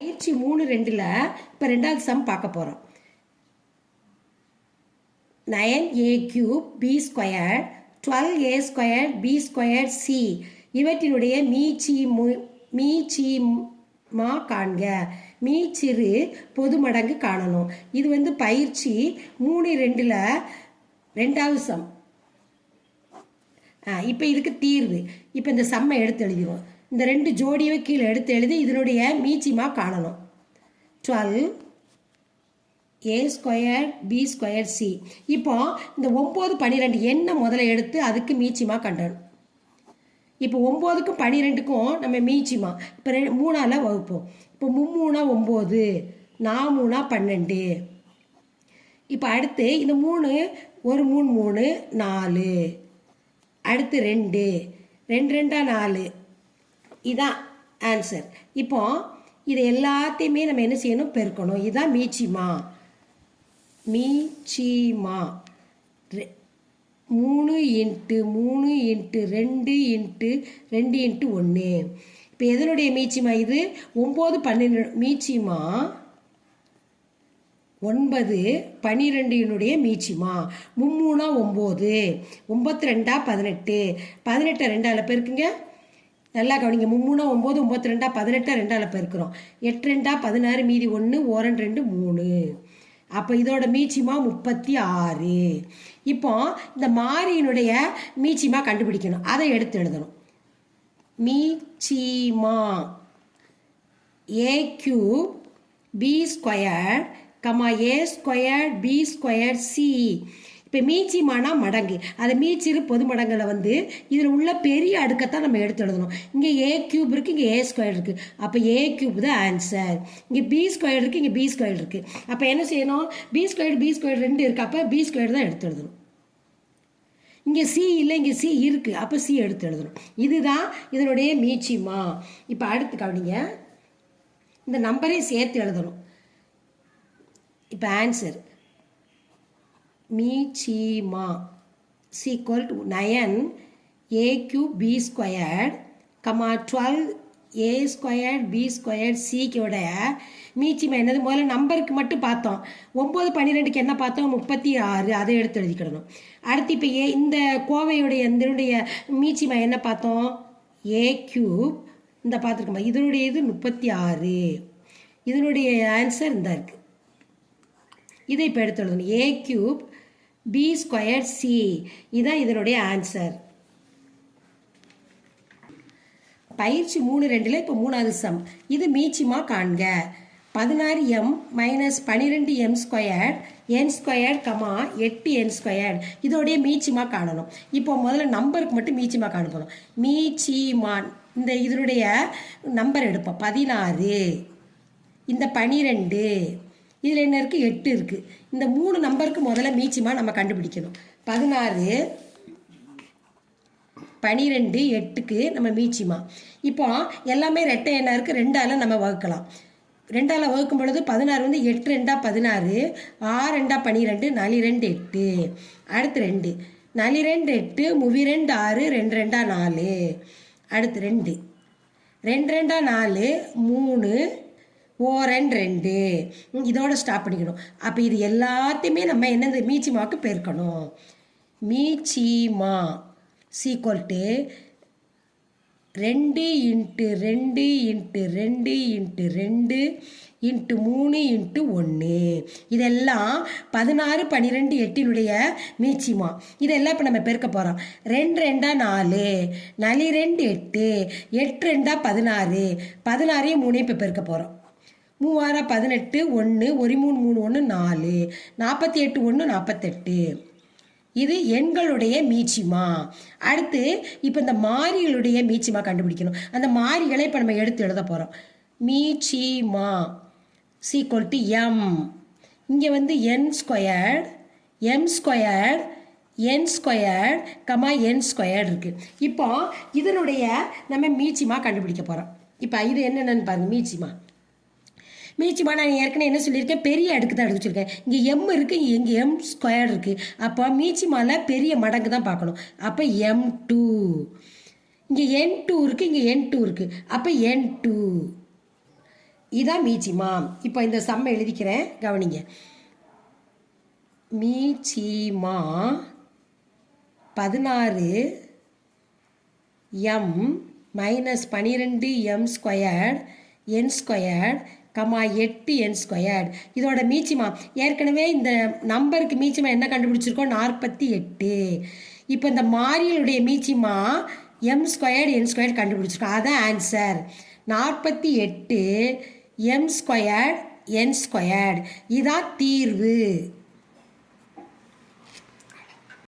பயிற்சி மூணு ரெண்டில் இப்போ ரெண்டாவது சம் பார்க்க போகிறோம் nine A cube B square twelve A square B square C இவற்றினுடைய மீச்சி மு மீச்சி மா காண்க. மீச்சிறு பொது மடங்கு காணணும். இது வந்து பயிற்சி மூணு ரெண்டில் ரெண்டாவது சம் ஆ இப்போ இதுக்கு தீர்வு. இப்போ இந்த சம்மை எடுத்து எழுதிடுவோம் இந்த ரெண்டு ஜோடியை கீழே எடுத்து எழுதி இதனுடைய மீச்சிமாக காணணும். Twelve A square B square C இப்போ இந்த ஒம்பது பன்னிரெண்டு என்ன முதல்ல எடுத்து அதுக்கு மீச்சிமா கண்டணும். இப்போ ஒம்போதுக்கும் பன்னிரெண்டுக்கும் நம்ம மீச்சிமா இப்போ ரெ மூணால் வகுப்போம். இப்போ மும்மூணா ஒம்பது நாமூணா பன்னெண்டு. இப்போ அடுத்து இந்த மூணு ஒரு மூணு மூணு நாலு. அடுத்து ரெண்டு. ரெண்டு ரெண்டா நாலு. இதான் ஆன்சர் இப்போ இது எல்லாத்தையுமே நம்ம என்ன செய்யணும்? பெருக்கணும். இதுதான் மீச்சிமா. மீச்சிமா. ரெ- மூணு இன்ட்டு மூணு இன்ட்டு ரெண்டு இன்ட்டு ரெண்டு இன்ட்டு ஒன்று இப்போ எதனுடைய மீச்சிமா இது? ஒம்பது பன்னெண்டு மீச்சிமா. ஒன்பது பன்னிரெண்டினுடைய மீச்சிமா. மும்மூணா ஒம்பது. ஒம்பத்தி ரெண்டா பதினெட்டு. பதினெட்டை ரெண்டால் பேருக்குங்க. நல்லா கவனிங்க. மும்மூணா ஒம்பது ஒம்பத்து ரெண்டா பதினெட்டா ரெண்டால் பெருக்கிறோம். எட்டு ரெண்டா பதினாறு மீதி ஒன்று ஓரன் ரெண்டு மூணு. அப்போ இதோட மீச்சிமா முப்பத்தி ஆறு. இப்போ இந்த மாரியினுடைய மீச்சிமா கண்டுபிடிக்கணும். அதை எடுத்து எழுதணும். மீச்சிமா. A cube B square comma A square B square C இப்போ மீச்சிமானா மடங்கு. அது மீச்சிறு பொது மடங்குல வந்து இதில் உள்ள பெரிய அடுக்கத்தான் நம்ம எடுத்து எழுதணும். இங்கே ஏ கியூப் இருக்குது இங்கே ஏ ஸ்கொயர் இருக்குது அப்போ ஏ கியூப் தான் ஆன்சர் இங்கே பி ஸ்கொயர் இருக்குது இங்கே பி ஸ்கொயர் இருக்குது அப்போ என்ன செய்யணும்? பி ஸ்கொயர் பி ஸ்கொயர் ரெண்டு இருக்குது அப்போ பி ஸ்கொயர் தான் எடுத்து எழுதணும். இங்கே சி இல்லை இங்கே சி இருக்குது அப்போ சி எடுத்து எழுதணும். இதுதான் இதனுடைய மீச்சிமா இப்போ அடுத்து கவனிங்க. இந்த நம்பரையும் சேர்த்து எழுதணும். இப்போ answer மீச்சிமா equal to nine A cube B squared comma twelve A squared B squared சிக்கோட மீச்சிமா என்னது? முதல்ல நம்பருக்கு மட்டும் பார்த்தோம். ஒம்பது பன்னிரெண்டுக்கு என்ன பார்த்தோம்? முப்பத்தி ஆறு. அதை எடுத்து எழுதிக்கிடணும். அடுத்து இப்போ ஏ இந்த கோவையுடைய இதனுடைய மீச்சிமா என்ன பார்த்தோம்? ஏ கியூப் இந்த பார்த்துருக்கோமா? இதனுடைய இது முப்பத்தி ஆறு. இதனுடைய ஆன்சர் இந்த இருக்குது இதை இப்போ எடுத்து எழுதணும். A cube B square C இதுதான் இதனுடைய ஆன்சர் பயிற்சி மூணு ரெண்டில் இப்போ மூணாவது சம் இது மீச்சிமா காண்க. பதினாறு எம் மைனஸ் பன்னிரெண்டு M square N square comma எட்டு என் ஸ்கொயர் இதோடைய மீச்சிமா காணணும். இப்போ முதல்ல நம்பருக்கு மட்டும் மீச்சிமா காண போகிறோம் மீச்சிமான் இந்த இதனுடைய நம்பர் எடுப்போம். பதினாறு. இந்த பனிரெண்டு. இதில் என்ன இருக்குது எட்டு இருக்குது இந்த மூணு நம்பருக்கு முதல்ல மீச்சிமா நம்ம கண்டுபிடிக்கணும். பதினாறு பனிரெண்டு எட்டுக்கு நம்ம மீச்சிமா. இப்போ எல்லாமே ரெட்டை எண்ணாக இருக்குது ரெண்டால் நம்ம வகுக்கலாம். ரெண்டால் வகுக்கும் பொழுது பதினாறு வந்து எட்டு ரெண்டா பதினாறு ஆறு ரெண்டா பன்னிரெண்டு நாலு ரெண்டு எட்டு. அடுத்து ரெண்டு. நாலு ரெண்டு எட்டு முவி ரெண்டு ஆறு ரெண்டு ரெண்டா நாலு. அடுத்து ரெண்டு. ரெண்டு ரெண்டா நாலு மூணு ஓரன் ரெண்டு. இதோட ஸ்டாப் பண்ணிக்கணும். அப்போ இது எல்லாத்தையுமே நம்ம என்னது? மீச்சிமாவுக்கு பெருக்கணும். மீச்சிமா சீக்வல் டு ரெண்டு இன்ட்டு ரெண்டு இன்ட்டு ரெண்டு இன்ட்டு ரெண்டு இன்ட்டு மூணு இன்ட்டு ஒன்று இதெல்லாம் பதினாறு பன்னிரெண்டு எட்டினுடைய மீச்சிமா இதெல்லாம் இப்போ நம்ம பெருக்க போகிறோம் ரெண்டு ரெண்டா நாலு நலி ரெண்டு எட்டு எட்டு ரெண்டா பதினாறு பதினாறையும் மூணையும் இப்போ பெருக்க போகிறோம் மூவாயிரம் பதினெட்டு ஒன்று ஒரு மூணு மூணு ஒன்று நாலு. நாற்பத்தி எட்டு ஒன்று நாற்பத்தெட்டு இது எண்களுடைய மீச்சிமா. அடுத்து இப்போ இந்த மாறிகளுடைய மீச்சிமா கண்டுபிடிக்கணும். அந்த மாறிகளை இப்போ நம்ம எடுத்து எழுத போகிறோம் மீச்சிமா சீக்வல் டு எம் இங்கே வந்து N squared M squared N squared comma N squared இருக்குது இப்போ இதனுடைய நம்ம மீச்சிமா கண்டுபிடிக்க போகிறோம் இப்போ இது என்னென்னு பாருங்கள் மீச்சிமா. மீச்சிமா நான் ஏற்கனவே என்ன சொல்லியிருக்கேன் பெரிய அடுக்கு தான் எடுத்து வச்சிருக்கேன் இங்கே எம் இருக்குது இங்கே எம் ஸ்கொயர் இருக்குது அப்போ மீச்சிமால பெரிய மடங்கு தான் பார்க்கணும். அப்போ எம் டூ இங்கே என் டூ இருக்குது இங்கே என் டூ இருக்குது அப்போ என் டூ இதான் மீச்சிமா இப்போ இந்த சம்மை எழுதிக்கிறேன். கவனிங்க. மீச்சிமா பதினாறு எம் மைனஸ் பன்னிரெண்டு M squared N squared comma எட்டு என் ஸ்கொயர்ட் இதோட மீச்சிமா ஏற்கனவே இந்த நம்பருக்கு மீச்சிமா என்ன கண்டுபிடிச்சிருக்கோம் நாற்பத்தி எட்டு. இப்போ இந்த மாறியலுடைய மீச்சிமா எம் ஸ்கொயர்டு என் ஸ்கொயர்ட் கண்டுபிடிச்சிருக்கோம். அதான் ஆன்சர் நாற்பத்தி எட்டு எம் ஸ்கொயர்ட் என் ஸ்கொயர்ட் இதான் தீர்வு.